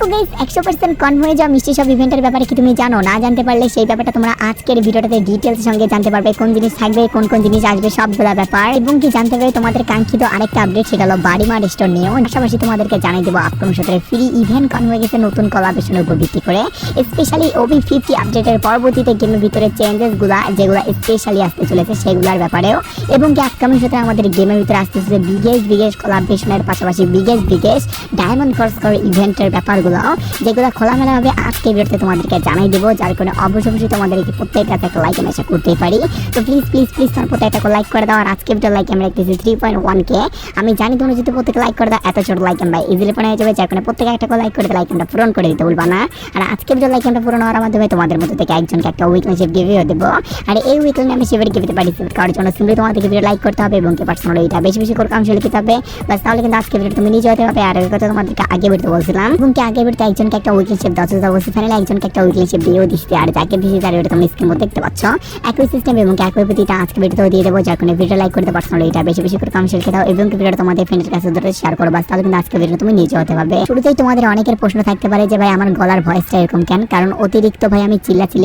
So guys একশো percent confirm হয়ে মিষ্টি সব ইভেন্টের ব্যাপারে কি তুমি জানো? না জানতে পারলে সেই ব্যাপারটা তোমরা আজকের ভিডিওটাতে সঙ্গে জানতে পারবে, কোন জিনিস থাকবে, কোন কোন জিনিস আসবে, সবগুলা ব্যাপার। এবং কি জানতে পারবে তোমাদের কাঙ্ক্ষিত আরেকটা আপডেট সেটা হলো স্টোর পাশাপাশি তোমাদেরকে জানিয়ে দেবো ফ্রি ইভেন্ট হয়ে গেছে নতুন কলাবেশনের উপর ভিত্তি করে। স্পেশালি ওবি ফিফটি আপডেটের পরবর্তীতে গেমের ভিতরে যেগুলো স্পেশালি আসতে চলেছে, সেগুলোর ব্যাপারেও। এবং কি আপকামিং সাথে আমাদের গেমের ভিতরে আসতে চলেছে বিগেস্ট বিগেস্ট কলাবেশনের পাশাপাশি বিগেস্ট বিগেস্ট ডায়মন্ড করে ইভেন্টের ব্যাপারগুলো। যেগুলো খোলামেলাভাবে আজকে ভিডিওতে তোমাদেরকে জানাই দেবো। যার কারণে অবশ্যই অবশ্যই তোমাদেরকে প্রত্যেকটা একটা লাইক আমি আশা করতেই পারি। তো প্লিজ প্লিজ প্লিজ তোমার প্রত্যেকটা লাইক করে দাও। আর আজকে ভিডিও লাইক আমি রাখতেছি থ্রি পয়েন্ট ওয়ান কে আমি জানি তোমরা যদি প্রত্যেকে লাইক করে দাও, এত ছোট লাইক আমি ইজিলি পড়ে যাবে। যার কারণে প্রত্যেকে একটা লাইক করে লাইক আমরা পূরণ করে দিতে বলবা না। আর আজকে ভিডিও লাইক আমরা পূরণ হওয়ার মাধ্যমে তোমাদের মধ্যে থেকে একজনকে একটা উইকনেশিপ গিভিও দেবো। আর এই উইকলি আমি সেভাবে গিভিতে পার্টিসিপেট করার জন্য সিম্পলি তোমাদেরকে ভিডিও লাইক করতে হবে এবং কি পার্সোনাল এটা বেশি বেশি করে কাম লিখতে হবে। বাস তাহলে কিন্তু আজকে ভিডিও তুমি নিজে হতে হবে আর কথা তোমাদেরকে আগে বেরোতে বলছিলাম। এবং কি আগে একজনকে একটা শেপ বলছি ফাইনালি একজনকে একটা শেপ দিয়েও আর যাকে তার ওটা তুমি দেখতে পাচ্ছ। একই সিস্টেম এবং একই প্রতিটা আজকে ভিডিওতেও দিয়ে দেবো, যার কারণে ভিডিও লাইক করতে পার্সোনাল এটা বেশি বেশি করে কাম লিখে দাও এবং তোমাদের ফ্রেন্ডের কাছে শেয়ার করো বাস তাহলে কিন্তু আজকে ভিডিও তুমি নিজে হতে পারবে। শুরুতেই তোমাদের অনেকের প্রশ্ন থাকতে পারে যে, ভাই, আমার গলার ভয়েসটা এরকম কেন? কারণ অতিরিক্ত ভাই, আমি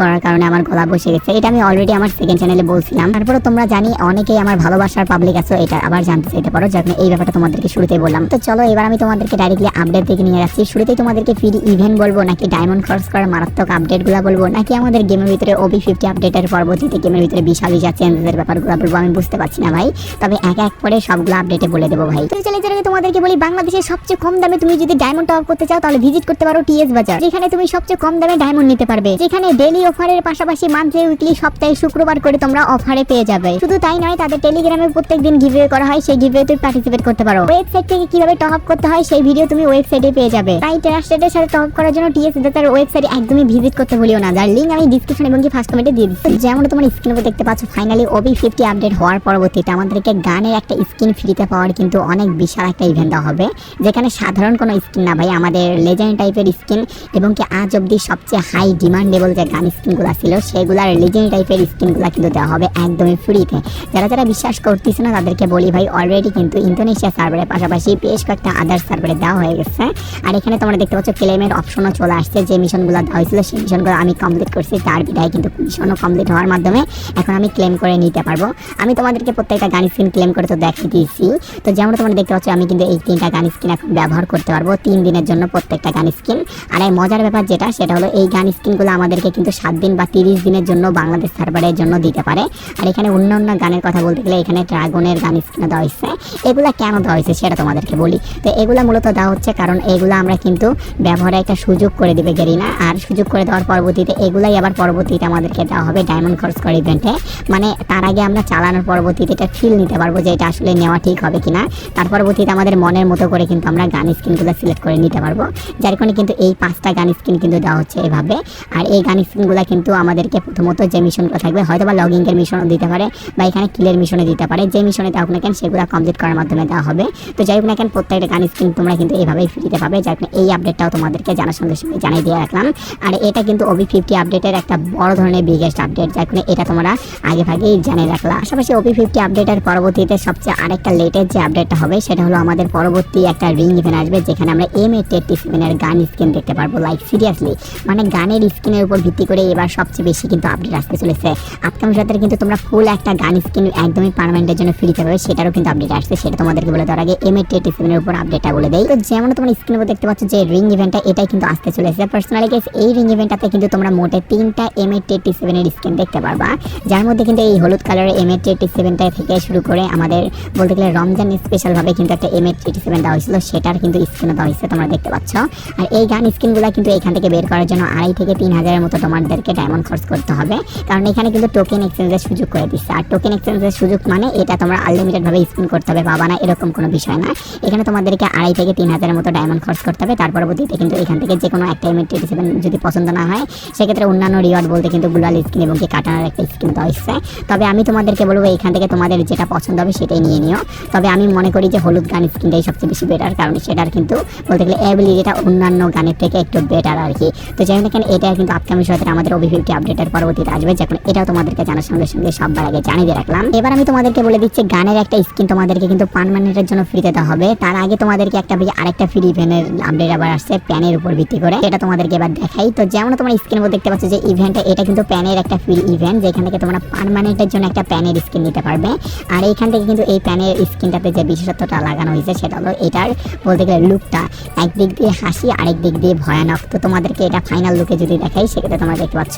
করার কারণে আমার গলা বসে গেছে। এটা আমি অলরেডি আমার সেকেন্ড চ্যানেলে বলছিলাম। তারপরে তোমরা জানি, অনেকেই আমার ভালোবাসার পাবলিক আছো, এটা আবার জানতে চাইতে পারো। যার এই ব্যাপারটা তোমাদেরকে শুরুতেই বললাম। তো চলো, এবার আমি তোমাদেরকে ডাইরেক্টলি আপডেট থেকে নিয়ে যাচ্ছি। শুরুতেই তোমাদেরকে ফ্রি ইভেন্ট বলব, নাকি ডায়মন্ড খরচ করার মারাত্মক আপডেটগুলো বলব, নাকি আমাদের গেমের ভিতরে ওবি ফিফটি আপডেটের পরবর্তীতে গেমের ভিতরে বিশাল বিশাল চেঞ্জেসের ব্যাপারগুলো বলব, আমি বুঝতে পারছি না ভাই। তবে এক এক করে সবগুলো আপডেটে বলে দেবো ভাই। তো চলে চলে তোমাদেরকে বলি, বাংলাদেশের সবচেয়ে কম দামে তুমি যদি ডায়মন্ড টপ করতে চাও, তাহলে ভিজিট করতে পারো টিএস বাজার যেখানে তুমি সবচেয়ে কম দামে ডায়মন্ড নিতে পারবে। যেখানে ডেলি অফারের পাশাপাশি মান্থলি উইকলি সপ্তাহে, শুক্রবার করে তোমরা অফারে পেয়ে যাবে। শুধু তাই নয়, তাদের টেলিগ্রামে প্রত্যেক দিন গিভওয়ে করা হয়, সেই গিভওয়ে তুমি পার্টিসিপেট করতে পারো। ওয়েবসাইট থেকে কীভাবে টপ করতে হয়, সেই ভিডিও তুমি ওয়েবসাইটে পেয়ে যাবে। তাই ট্রাস্টেডের সাথে টপ করার জন্য টিএস তার ওয়েবসাইটে একদমই ভিজিট করতে ভুলিও না। যার লিঙ্ক আমি ডিসক্রিপশন এবং কি ফার্স্ট কমেন্টে দিয়ে দিচ্ছি। যেমন তোমার স্ক্রিনের উপর দেখতে পাচ্ছ ফাইনালি ওবি ফিফটি আপডেট হওয়ার পরবর্তীতে আমাদেরকে গানের একটা স্কিন ফ্রিতে পাওয়ার কিন্তু অনেক বিশাল একটা ইভেন্ট হবে। যেখানে সাধারণ কোনো স্কিন না ভাই, আমাদের লেজেন্ড টাইপের স্কিন এবং কি আজ অব্দি সবচেয়ে হাই ডিমান্ডেবল যে গান স্কিনগুলো ছিল সেগুলার লেজেন্ড টাইপের স্কিনগুলো কিন্তু দেওয়া হবে একদমই ফ্রিতে যারা যারা বিশ্বাস করতেছে না, তাদেরকে বলি ভাই অলরেডি কিন্তু ইন্দোনেশিয়া সার্ভারের পাশাপাশি বেশ কয়েকটা আদার সার্ভারে দেওয়া হয়ে গেছে। আর এখানে তোমরা দেখতে পাচ্ছ ক্লেমের অপশনও চলে আসছে। যে মিশনগুলো দেওয়া হয়েছিল, সেই মিশনগুলো আমি কমপ্লিট করছি। তার বিদায় কিন্তু মিশনও কমপ্লিট হওয়ার মাধ্যমে এখন আমি ক্লেম করে নিতে পারব। আমি তোমাদেরকে প্রত্যেকটা গান স্ক্রিন ক্লেম করে তো দেখিয়ে দিয়েছি। তো যেমন তোমরা দেখতে পাচ্ছ, আমি কিন্তু এই তিনটা গান স্ক্রিন এখন ব্যবহার করতে পারব তিন দিনের জন্য প্রত্যেকটা গান স্ক্রিন আর এই মজার ব্যাপার যেটা, সেটা হলো এই গান স্ক্রিনগুলো আমাদেরকে কিন্তু সাত দিন বা তিরিশ দিনের জন্য বাংলাদেশ সার্ভারের জন্য দিতে পারে। আর এখানে অন্য অন্য গানের কথা বলতে গেলে এখানে ড্রাগনের গান স্ক্রিন দেওয়া হয়েছে। এগুলা কেন দেওয়া হয়েছে, সেটা তোমাদেরকে বলি। তো এগুলো মূলত দেওয়া হচ্ছে কারণ এগুলো আমরা কিন্তু ব্যবহারে একটা সুযোগ করে দিবে গেরিনা। আর সুযোগ করে দেওয়ার পরবর্তীতে এগুলাই আবার পরবর্তীতে আমাদেরকে দেওয়া হবে ডায়মন্ড খরচ করে ইভেন্টে মানে তার আগে আমরা চালানোর পরবর্তীতে এটা ফিল নিতে পারব যে এটা আসলে নেওয়া ঠিক হবে কিনা। তার পরবর্তীতে আমাদের মনের মতো করে কিন্তু আমরা গান স্ক্রিনগুলো সিলেক্ট করে নিতে পারব। যার কারণে কিন্তু এই পাঁচটা গান স্ক্রিন কিন্তু দেওয়া হচ্ছে এভাবে। আর এই গান স্ক্রিনগুলো কিন্তু আমাদেরকে প্রথমত যে মিশনগুলো থাকবে হয়তো বা লগিংয়ের মিশনও দিতে পারে বা এখানে কিলের মিশনে দিতে পারে। যে মিশনে দেওয়া না কেন সেগুলো কমপ্লিট করার মাধ্যমে দেওয়া হবে। তো যাই হোক না কেন, প্রত্যেকটা গান স্ক্রিন তোমরা কিন্তু এইভাবেই ফ্রিতে পাবে। যার এই আপডেটটাও তোমাদেরকে জানার সঙ্গে সঙ্গে জানিয়ে দিয়ে রাখলাম। আর এটা কিন্তু ওবি ফিফটি আপডেটের একটা বড় ধরনের বিগেস্ট আপডেট যার কারণে এটা তোমরা আগে ভাগেই জানিয়ে রাখলাম পাশাপাশি ওবি ফিফটি আপডেটের পরবর্তীতে সবচেয়ে আরেকটা লেটেস্ট যে আপডেটটা হবে, সেটা হলো আমাদের পরবর্তী একটা রিং ইভেন্ট আসবে, যেখানে আমরা এম এ টেট্টি সেভেনের গান স্ক্রিন দেখতে পারব লাইক সিরিয়াসলি মানে গানের স্ক্রিনের উপর ভিত্তি করে এবার সবচেয়ে বেশি কিন্তু আপডেট আসতে চলেছে। আপকামিং সাথে কিন্তু তোমরা ফুল একটা গান স্ক্রিন একদমই পারমানেন্টের জন্য ফ্রিতে পাবে, সেটারও কিন্তু আপডেট আসছে, সেটা তোমাদেরকে বলে দেওয়ার আগে এম এ টেট্টি সেভেনের উপর আপডেটটা বলে দেয় তো যেমন তোমরা স্ক্রিনের উপর দেখতে পাচ্ছ যে রিং ইভেন্টটা এটাই কিন্তু আসতে চলেছে। পার্সোনালি গেস এই রিং ইভেন্টটাতে কিন্তু তোমরা মোটে তিনটা এম এ টেট্টি সেভেনের স্ক্রিন দেখতে পারবা। যার মধ্যে কিন্তু এই হলুদ কালারের এম এ টেট্টি সেভেনটা থেকে শুরু করে আমাদের বলতে গেলে রমজান স্পেশালভাবে কিন্তু একটা এম এ টেট্টি সেভেন দেওয়া হয়েছিল, সেটার কিন্তু স্ক্রিনে দেওয়া হয়েছে তোমরা দেখতে পাচ্ছ। আর এই গান স্ক্রিনগুলো কিন্তু এখান থেকে বের করার জন্য আড়াই থেকে তিন হাজারের মতো তোমাদেরকে ডায়মন্ড খরচ করতে হবে। কারণ এখানে কিন্তু টোকেন এক্সচেঞ্জের সুযোগ করে দিচ্ছে। আর টোকেন এক্সচেঞ্জের সুযোগ মানে এটা তোমরা আনলিমিটেডভাবে স্পিন করতে হবে পাবা না, এরকম কোনো বিষয় না। এখানে তোমাদেরকে আড়াই থেকে তিন হাজারের মতো ডায়মন্ড খরচ করতে হবে তার পরবর্তীতে কিন্তু এখান থেকে যে কোনো একটা এম টেটি সেভেন যদি পছন্দ না হয়, সেক্ষেত্রে অন্যান্য রিওয়ার্ড বলতে কিন্তু গুলাল স্কিন এবং কি কাটানোর একটা স্কিন দেওয়া হচ্ছে তবে আমি তোমাদেরকে বলব, এখান থেকে তোমাদের যেটা পছন্দ হবে সেটাই নিয়ে নিও। তবে আমি মনে করি যে হলুদ গান স্কিনটাই সবচেয়ে বেশি বেটার কারণ সেটার কিন্তু বলতে গেলে অ্যাবিলিটিটা অন্যান্য গানের থেকে একটু বেটার আর কি। তো যাই হোক এটা কিন্তু আপকামিং সাথে আমাদের ফিফটি আপডেটের পরবর্তীতে আসবে। যখন এটাও তোমাদেরকে জানার সঙ্গে সঙ্গে সববার আগে জানিয়ে রাখলাম। এবার আমি তোমাদেরকে বলে দিচ্ছি, গানের একটা স্কিন তোমাদেরকে কিন্তু পারমানেন্টের জন্য ফ্রিতে দেওয়া হবে। তার আগে তোমাদেরকে একটা আরেকটা ফ্রি ইভেন্টের আপডেট আবার আসছে প্যানের উপর ভিত্তি করে। এটা তোমাদেরকে এবার দেখাই। তো যেমন তোমরা স্ক্রিনের উপর দেখতে পাচ্ছ যে ইভেন্টটা এটা কিন্তু প্যানের একটা ফিল ইভেন্ট যেখান থেকে তোমরা পার্মানেন্টের জন্য একটা প্যানের স্কিন নিতে পারবে। আর এইখান থেকে কিন্তু এই প্যানের স্কিনটাতে যে বিশেষত্বটা লাগানো হয়েছে, সেটা হলো এটার বলতে গেলে লুকটা একদিক দিয়ে হাসি, আরেক দিক দিয়ে ভয়ানক। তো তোমাদেরকে এটা ফাইনাল লুকে যদি দেখাই, সেক্ষেত্রে তোমরা দেখতে পাচ্ছ,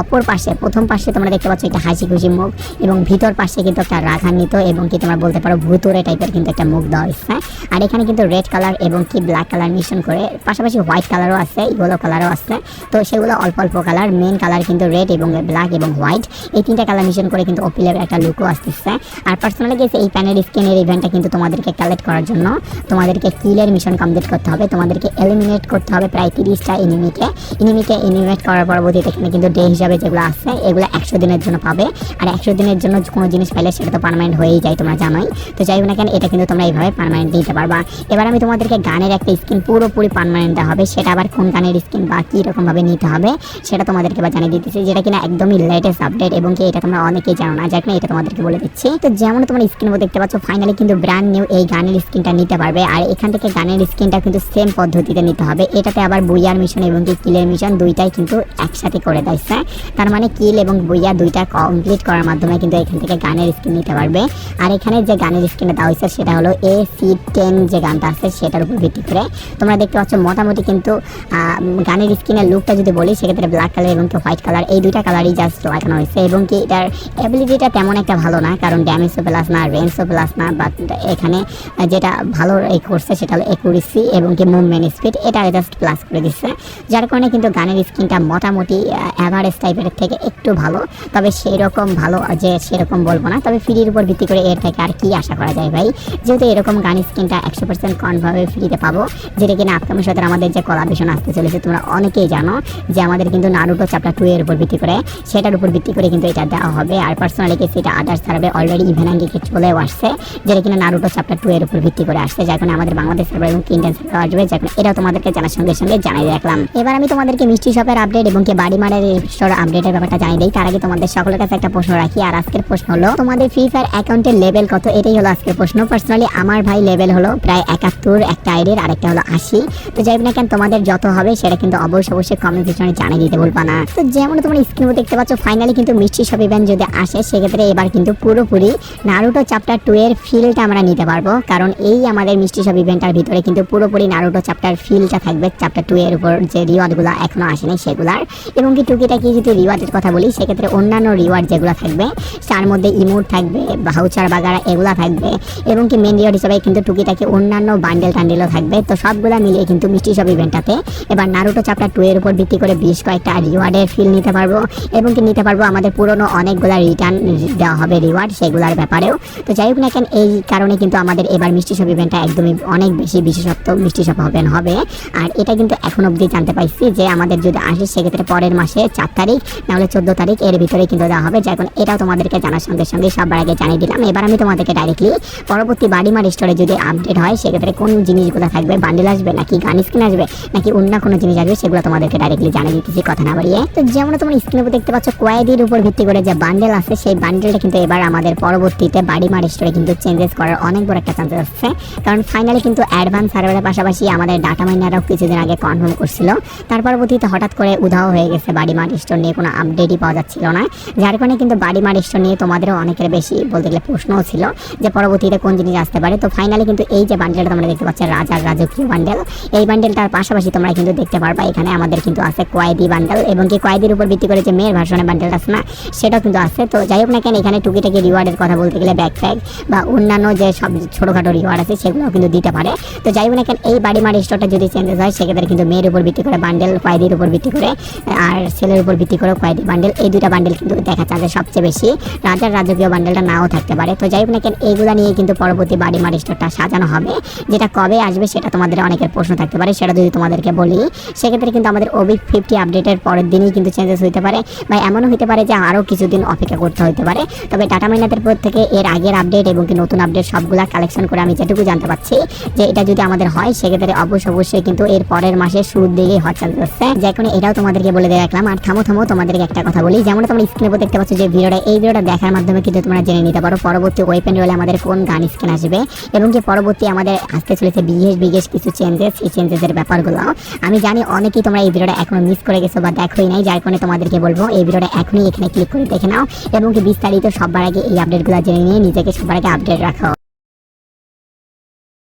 অপর পাশে, প্রথম পাশে তোমরা দেখতে পাচ্ছ এটা হাসি খুশি মুখ, এবং ভিতর পাশে কিন্তু একটা রাগান্বিত এবং কি তোমরা বলতে পারো ভূতরে টাইপের কিন্তু একটা মুখ দেওয়া হয়েছে। আর এখানে কিন্তু রেড কালার এবং কি ব্ল্যাক কালার মিশন করে পাশাপাশি হোয়াইট কালারও আছে ইয়েলো কালারও আছে। তো সেগুলো অল্প অল্প কালার মেন কালার কিন্তু রেড এবং ব্ল্যাক এবং হোয়াইট এই তিনটা কালার মিশন করে কিন্তু ওপি লেভেল একটা লুকও আসতেছে। আর পার্সোনালি গেছে এই প্যানের স্কিনের ইভেন্টটা কিন্তু তোমাদেরকে কালেক্ট করার জন্য, তোমাদেরকে কিলের মিশন কমপ্লিট করতে হবে। তোমাদেরকে এলিমিনেট করতে হবে প্রায় তিরিশটা এনিমিকে এনিমিকে এলিমিনেট করার পরবর্তীতে এখানে কিন্তু ডে হিসাবে যেগুলো আছে, এগুলো একশো দিনের জন্য পাবে। আর একশো দিনের জন্য কোনো জিনিস পাইলে সেটা তো পারমানেন্ট হয়েই যায়, তোমরা জানোই। তো যাই হোক না কেন, এটা কিন্তু তোমরা এইভাবে পারমানেন্ট দিতে পারবা। এবার আমি তোমাদেরকে গানের একটা স্কিন পুরোপুরি পারমানেন্ট দেওয়া হবে, সেটা আবার কোন গানের স্কিন বা কী রকমভাবে নিতে হবে, সেটা তোমাদেরকে এবার জানিয়ে দিতেছি, যেটা কিনা একদমই লেটেস্ট আপডেট এবং কি এটা তোমরা অনেকেই জানো না। যার কারণে এটা তোমাদেরকে বলে দিচ্ছি। তো যেমন তোমরা স্ক্রিন দেখতে পাচ্ছ ফাইনালি কিন্তু ব্র্যান্ড নিউ এই গানের স্কিনটা নিতে পারবে। আর এখান থেকে গানের স্কিনটা কিন্তু সেম পদ্ধতিতে নিতে হবে। এটাতে আবার বুইয়ার মিশন এবং কি কিলের মিশন দুইটাই কিন্তু একসাথে করে দিচ্ছে তার মানে কিল এবং বুইয়া দুইটা কমপ্লিট করার মাধ্যমে কিন্তু এখান থেকে গানের স্কিন নিতে পারবে। আর এখানে যে গানের স্কিনটা দেওয়া হয়েছে, সেটা হলো এ সি টেন যে গানটা আছে, সেটার উপর ভিত্তি করে। তোমরা দেখতে পাচ্ছ মোটামুটি কিন্তু গানের স্কিনের লুকটা যদি বলি, সেক্ষেত্রে ব্ল্যাক কালার এবং কি হোয়াইট কালার এই দুইটা কালারই জাস্ট লাগানো হয়েছে এবং কি এটার অ্যাবিলিটিটা তেমন একটা ভালো না, কারণ ড্যামেজও প্লাস না রেঞ্জও প্লাস না বাট এখানে যেটা ভালো এই করছে সেটা হলো একুরেসি এবং কি মুভমেন্ট স্পিড এটা জাস্ট প্লাস করে দিচ্ছে। যার কারণে কিন্তু গানের স্কিনটা মোটামুটি অ্যাভারেজ টাইপের থেকে একটু ভালো, তবে সেই রকম ভালো যে সেরকম বলব না, তবে ফ্রির উপর ভিত্তি করে এর থেকে আর কি আশা করা যায় ভাই? যেহেতু এরকম গান স্কিনটা একশো পার্সেন্ট কনভাবে ফ্রিতে পাবো, যেটা কিনা আপকামিং সাথে আমাদের যে কলাবেশন আসতে চলেছে, তোমরা অনেকেই জানো যে আমাদের কিন্তু নারুটো চ্যাপ্টার টু এর উপর ভিত্তি করে, সেটার উপর ভিত্তি করে কিন্তু এটা দেওয়া হবে। আর পার্সোনালি কে সেটা আদার্স সার্ভে অলরেডি ইভেনাঙ্গিকে চলেও আসছে, যেটা কিনা নারুটো চ্যাপ্টার টু এর উপর ভিত্তি করে আসছে, যার কারণে আমাদের বাংলাদেশ সার্ভার এবং ইন্ডিয়ান সার্ভার আসবে, যার কারণে এটা তোমাদেরকে জানার সঙ্গে সঙ্গে জানাই রাখলাম। এবার আমি তোমাদেরকে মিষ্টি শপের আপডেট এবং কি বাড়ি মারের স্টোর আপডেটের ব্যাপারটা জানিয়ে দিই। তার আগে তোমাদের সকলের কাছে একটা প্রশ্ন রাখি, আর আজকের প্রশ্ন হলো, তোমাদের ফ্রি ফায়ার অ্যাকাউন্টের লেভেল কত? এটাই হলো আজকের প্রশ্ন। পার্সোনালি আমার ভাই লেভেল হলো প্রায় একাত্তর, একটা আইডির, আরেকটা হলো আশি। তো যাই না কেন, তোমাদের যত হবে সেটা কিন্তু অবশ্যই অবশ্যই কমেন্ট সেকশনে জানিয়ে দিতে বলবা না। তো যেমন তোমরা স্ক্রিনে দেখতে পাচ্ছ ফাইনালি কিন্তু মিষ্টি শপ ইভেন্ট যদি আসে, সেক্ষেত্রে এবার কিন্তু পুরোপুরি নারুটো চ্যাপ্টার টু এর ফিলটা আমরা নিতে পারব। কারণ এই আমাদের মিষ্টি শপ ইভেন্টের ভিতরে কিন্তু পুরোপুরি নারুটো চ্যাপ্টার ফিলটা থাকবে। চ্যাপ্টার টু এর উপর যে রিওয়ার্ডগুলো এখনও আসেনি সেগুলার। এবং কি টুকিটাকি যদি রিওয়ার্ডের কথা বলি, সেক্ষেত্রে অন্যান্য রিওয়ার্ড যেগুলো থাকবে, তার মধ্যে ইমোট থাকবে ভাউচার বাগারা এগুলা থাকবে। এবং কি মেন রিওয়ার্ড হিসেবে কিন্তু টুকিটাকি অন্যান্য বান্ডেল টান্ডেলও থাকবে। তো সবগুলা মিলিয়ে কিন্তু মিষ্টি শপ ইভেন্টটাতে এবার নারুটো চ্যাপ্টার টু এর উপর ভিত্তি করে বেশ কয়েকটা রিওয়ার্ডের ফিল নিতে পারব। এবং কি নিতে পারব, আমাদের পুরনো অনেকগুলা রিটার্ন দেওয়া হবে রিওয়ার্ড সেগুলোর ব্যাপারেও। তো যাই হোক না কেন, এই কারণে কিন্তু আমাদের এবার মিষ্টি শপ ইভেন্টটা একদমই অনেক বেশি বিশেষত্ব, মিষ্টি শপ হবেন হবে। আর এটা কিন্তু এখন অবধি জানতে পারছি যে আমাদের যদি আসে, সেক্ষেত্রে পরের মাসে চার তারিখ, নাহলে চোদ্দ তারিখ এর ভিতরে কিন্তু দেওয়া হবে। যখন এটাও তোমাদেরকে জানার সঙ্গে সঙ্গে সবার আগে জানিয়ে দিলাম। এবার আমি তোমাদেরকে ডাইরেক্টলি পরবর্তী বাড়িমার স্টোরে যদি আপডেট হয়, সেক্ষেত্রে কোন জিনিসগুলো থাকবে বান্ডেল আসবে নাকি? গান স্ক্রিন আসবে? নাকি অন্য কোনো জিনিস আসবে? সেগুলো তোমাদেরকে ডাইরেক্টলি জানিয়ে দিতেছি, কথা না বাড়িয়ে। তো যেমন তোমরা স্ক্রিনে দেখতে পাচ্ছ, কয়েদির উপর ভিত্তি করে যে বান্ডেল আছে, সেই বান্ডেলটা কিন্তু এবার আমাদের পরবর্তীতে বাড়িমার স্টোরে কিন্তু চেঞ্জেস করার অনেক বড় একটা চান্সেস আছে কারণ ফাইনালি কিন্তু অ্যাডভান্স সার্ভারের পাশাপাশি আমাদের ডাটা মাইনারও কিছুদিন আগে কনফার্ম করছিল। তার পরবর্তীতে হঠাৎ করে উধাও হয়ে গেছে বাড়িমার স্টোর নিয়ে, কোনো আপডেটই পাওয়া যাচ্ছিল না। যার কারণে কিন্তু বাড়ি মার স্টোর নিয়ে তোমাদেরও অনেকের বেশি বলতে গেলে প্রশ্নও ছিল যে পরবর্তীতে কোন জিনিস আসতে পারে। তো ফাইনালি কিন্তু এই যে বান্ডেলটা তোমরা দেখতে পাচ্ছ, রাজার রাজকীয় বান্ডেল এই বান্ডেলটার পাশাপাশি তোমরা কিন্তু দেখতে পারবা, এখানে আমাদের কিন্তু আছে কয়েদি বান্ডেল এবং কি কয়েদির উপর ভিত্তি করে যে মেয়ের ভার্সনের বান্ডেলটা আছে না সেটাও কিন্তু আছে। তো যাই হোক না কেন, এখানে টুকিটাকি রিওয়ার্ডের কথা বলতে গেলে ব্যাকপ্যাক বা অন্যান্য যে সব ছোটোখাটো রিওয়ার্ড আছে সেগুলো কিন্তু দিতে পারে। তো যাই হোক না কেন, এই বাড়ি মার স্টোরটা যদি চেঞ্জেস হয়, সেক্ষেত্রে কিন্তু মেয়ের উপর ভিত্তি করে বান্ডেল কয়েদির উপর ভিত্তি করে, আর ছেলের উপর ভিত্তি করে কয়েদি বান্ডেল এই দুইটা বান্ডেল কিন্তু দেখা যাচ্ছে সবচেয়ে বেশি। রাজার রাজকীয় বান্ডেলটা নাও থাকতে পারে। তো যাই হোক না কেন, এইগুলা নিয়ে কিন্তু পরবর্তী বাড়ি মার স্টোরটা সাজানো হবে, যেটা কবে আসবে সেটা তোমাদের অনেকের প্রশ্ন থাকতে পারে, সেটা যদি তোমাদেরকে বলি, সেক্ষেত্রে কিন্তু আমাদের ওবিক ফিফটি আপডেটের পরের দিনই কিন্তু চেঞ্জেস হতে পারে। বা এমনও হতে পারে যে আরও কিছুদিন অপেক্ষা করতে হতে পারে। তবে টাটা মাইনাতের পর থেকে এর আগের আপডেট এবং কি নতুন আপডেট সবগুলা কালেকশন করে আমি যেটুকু জানতে পারছি, যে এটা যদি আমাদের হয়, সেক্ষেত্রে অবশ্যই অবশ্যই কিন্তু এর পরের মাসে শুরুর দিকেই হওয়ার চান্স আছে যে এখন এটাও তোমাদেরকে বলে দিয়ে রাখলাম। আর থামো থামো, তোমাদেরকে একটা কথা বলি। যেমন তোমরা স্ক্রিনে উপর দেখতে পাচ্ছ যে ভিডিওটা, এই ভিডিওটা দেখার মাধ্যমে কিন্তু তোমরা জেনে নিতে পারো, পরবর্তী ওয়েপেন রোলে আমাদের কোন গান স্ক্রিন আসবে এবং যে পরবর্তী আমাদের আসতে চলেছে বিশেষ বিশেষ কিছু চেঞ্জেস চেঞ্জেসের ব্যাপারগুলো। আমি জানি অনেকেই তোমরা এই ভিডিওটা এখনও মিস করে গেছো বা দেখোই নাই, যার কারণে তোমাদেরকে বলব, এই ভিডিওটা এখনই এখানে ক্লিক করে দেখে নাও এবং বিস্তারিত সবার আগে এই আপডেটগুলো জেনে নিয়ে নিজেকে সবার আগে আপডেট রাখো।